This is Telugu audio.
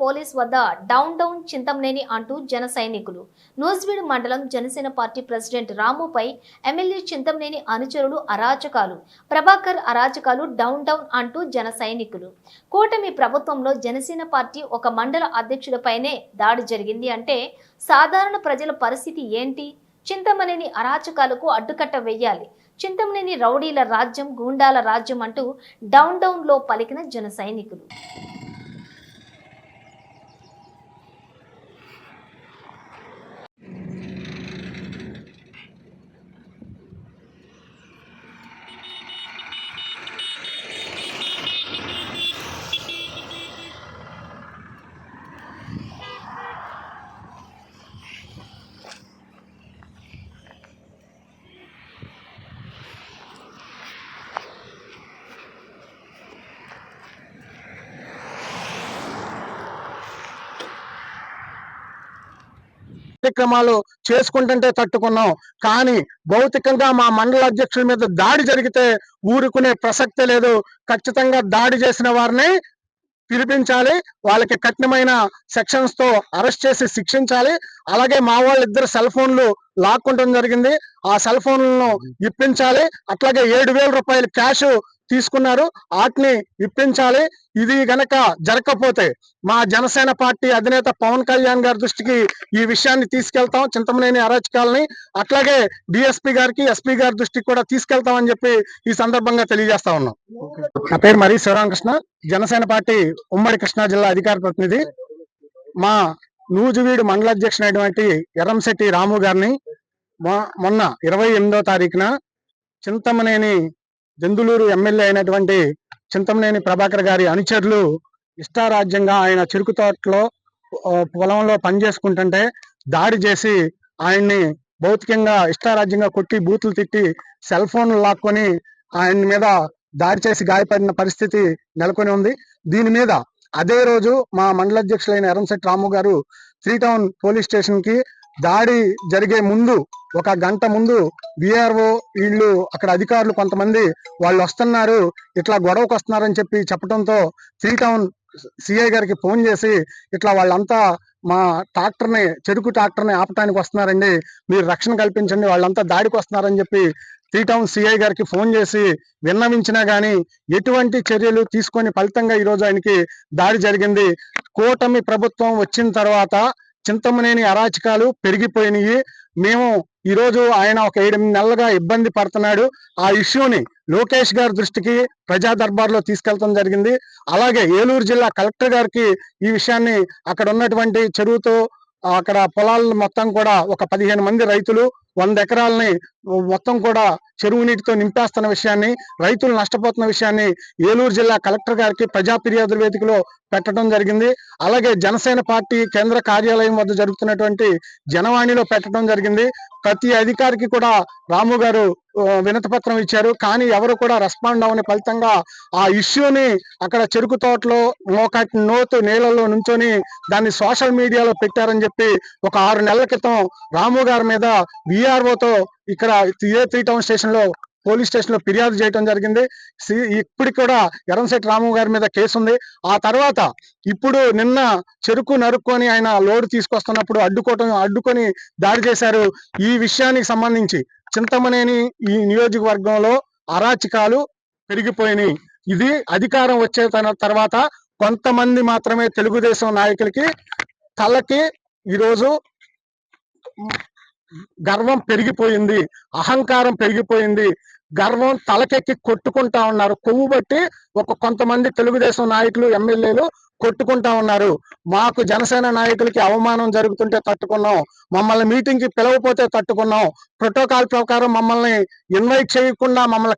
పోలీస్ వద్ద డౌన్ డౌన్ చింతంనేని అంటూ జన సైనికులు. నూజివీడు మండలం జనసేన పార్టీ ప్రెసిడెంట్ రాముపై ఎమ్మెల్యే చింతంనేని అనుచరులు అరాచకాలు. ప్రభాకర్ అరాచకాలు డౌన్ డౌన్ అంటూ జన సైనికులు. కూటమి ప్రభుత్వంలో జనసేన పార్టీ ఒక మండల అధ్యక్షుడిపైనే దాడి జరిగింది అంటే సాధారణ ప్రజల పరిస్థితి ఏంటి? చింతమనేని అరాచకాలకు అడ్డుకట్ట వెయ్యాలి చింతమనేని రౌడీల రాజ్యం గూండాల రాజ్యం అంటూ డౌన్ డౌన్లో పలికిన జన సైనికులు. కార్యక్రమాలు చేసుకుంటుంటే తట్టుకున్నాం. కానీ భౌతికంగా మా మండల అధ్యక్షుల మీద దాడి జరిగితే ఊరుకునే ప్రసక్తే లేదు. ఖచ్చితంగా దాడి చేసిన వారిని పిలిపించాలి. వాళ్ళకి కఠినమైన సెక్షన్స్తో అరెస్ట్ చేసి శిక్షించాలి. అలాగే మా వాళ్ళిద్దరు సెల్ ఫోన్లు లాక్కుంటం జరిగింది. ఆ సెల్ ఫోన్లను ఇప్పించాలి. అట్లాగే ఏడు వేల రూపాయలు క్యాష్ తీసుకున్నారు. వాటిని ఇప్పించాలి. ఇది గనక జరగకపోతే మా జనసేన పార్టీ అధినేత పవన్ కళ్యాణ్ గారి దృష్టికి ఈ విషయాన్ని తీసుకెళ్తాం. చింతమనేని అరాచకాలని అట్లాగే డిఎస్పీ గారికి ఎస్పీ గారి దృష్టికి కూడా తీసుకెళ్తామని చెప్పి ఈ సందర్భంగా తెలియజేస్తా ఉన్నాం. నా పేరు మరి శివరామకృష్ణ జనసేన పార్టీ ఉమ్మడి కృష్ణా జిల్లా అధికార ప్రతినిధి. మా నూజివీడు మండల అధ్యక్షుడైనటువంటి ఎర్రంశెట్టి రాము గారిని మొన్న ఇరవై ఎనిమిదో తారీఖున చింతమనేని దెందులూరు ఎమ్మెల్యే అయినటువంటి చింతమనేని ప్రభాకర్ గారి అనుచరులు ఇష్టారాజ్యంగా ఆయన చెరుకు తోటలో పొలంలో పనిచేసుకుంటుంటే దాడి చేసి ఆయన్ని భౌతికంగా ఇష్టారాజ్యంగా కొట్టి బూతులు తిట్టి సెల్ ఫోన్లు లాక్కొని ఆయన మీద దాడి చేసి గాయపడిన పరిస్థితి నెలకొని ఉంది. దీని మీద అదే రోజు మా మండల అధ్యక్షులైన ఎరంశెట్టి రాము గారు త్రీ టౌన్ పోలీస్ స్టేషన్కి దాడి జరిగే ముందు ఒక గంట ముందు బిఆర్ఓ వీళ్ళు అక్కడ అధికారులు కొంతమంది వాళ్ళు వస్తున్నారు. ఇట్లా గొడవకు వస్తున్నారని చెప్పి చెప్పడంతో త్రీ టౌన్ సిఐ గారికి ఫోన్ చేసి ఇట్లా వాళ్ళంతా మా ట్రాక్టర్ని చెరుకు ట్రాక్టర్ని ఆపటానికి వస్తున్నారండి. మీరు రక్షణ కల్పించండి వాళ్ళంతా దాడికి వస్తున్నారని చెప్పి త్రీ టౌన్ సిఐ గారికి ఫోన్ చేసి విన్నవించినా కానీ ఎటువంటి చర్యలు తీసుకొని ఫలితంగా ఈ ఆయనకి దాడి జరిగింది. కూటమి ప్రభుత్వం వచ్చిన తర్వాత చింతమనేని అరాచకాలు పెరిగిపోయినాయి. మేము ఈ రోజు ఆయన ఒక ఏడు నెలలుగా ఇబ్బంది పడుతున్నాడు. ఆ ఇష్యూని లోకేష్ గారి దృష్టికి ప్రజా దర్బార్లో తీసుకెళ్తాం జరిగింది. అలాగే ఏలూరు జిల్లా కలెక్టర్ గారికి ఈ విషయాన్ని అక్కడ ఉన్నటువంటి చెరువుతో అక్కడ పొలాలను మొత్తం కూడా ఒక పదిహేను మంది రైతులు వంద ఎకరాలని మొత్తం కూడా చెరువు నీటితో నింపేస్తున్న విషయాన్ని రైతులు నష్టపోతున్న విషయాన్ని ఏలూరు జిల్లా కలెక్టర్ గారికి ప్రజా ఫిర్యాదుల వేదికలో పెట్టడం జరిగింది. అలాగే జనసేన పార్టీ కేంద్ర కార్యాలయం వద్ద జరుగుతున్నటువంటి జనవాణిలో పెట్టడం జరిగింది. ప్రతి అధికారికి కూడా రాము గారు వినతపత్రం ఇచ్చారు. కానీ ఎవరు కూడా రెస్పాండ్ అవని ఫలితంగా ఆ ఇష్యూని అక్కడ చెరుకు తోటలో మోకాటి నోతు నీళ్ళలో నుంచొని దాన్ని సోషల్ మీడియాలో పెట్టారని చెప్పి ఒక ఆరు నెలల క్రితం రాము గారి మీద విఆర్ఓతో ఇక్కడ ఏ త్రీ టౌన్ స్టేషన్లో పోలీస్ స్టేషన్లో ఫిర్యాదు చేయడం జరిగింది. సి- ఇప్పటికి కూడా ఎరంశెట్టి రాము గారి మీద కేసు ఉంది. ఆ తర్వాత ఇప్పుడు నిన్న చెరుకు నరుక్కొని ఆయన లోడ్ తీసుకొస్తున్నప్పుడు అడ్డుకోవటం అడ్డుకొని దాడి చేశారు. ఈ విషయానికి సంబంధించి చింతమనేని ఈ నియోజకవర్గంలో అరాచకాలు పెరిగిపోయినాయి. ఇది అధికారం వచ్చే తన- తర్వాత కొంతమంది మాత్రమే తెలుగుదేశం నాయకులకి తలకి ఈరోజు గర్వం పెరిగిపోయింది అహంకారం పెరిగిపోయింది గర్వం తలకెక్కి కొట్టుకుంటా ఉన్నారు. కొవ్వు బట్టి ఒక కొంతమంది తెలుగుదేశం నాయకులు ఎమ్మెల్యేలు కొట్టుకుంటా ఉన్నారు. మాకు జనసేన నాయకులకి అవమానం జరుగుతుంటే తట్టుకున్నాం. మమ్మల్ని మీటింగ్కి పిలవపోతే తట్టుకున్నాం. ప్రోటోకాల్ ప్రకారం మమ్మల్ని ఇన్వైట్ చేయకుండా మమ్మల్ని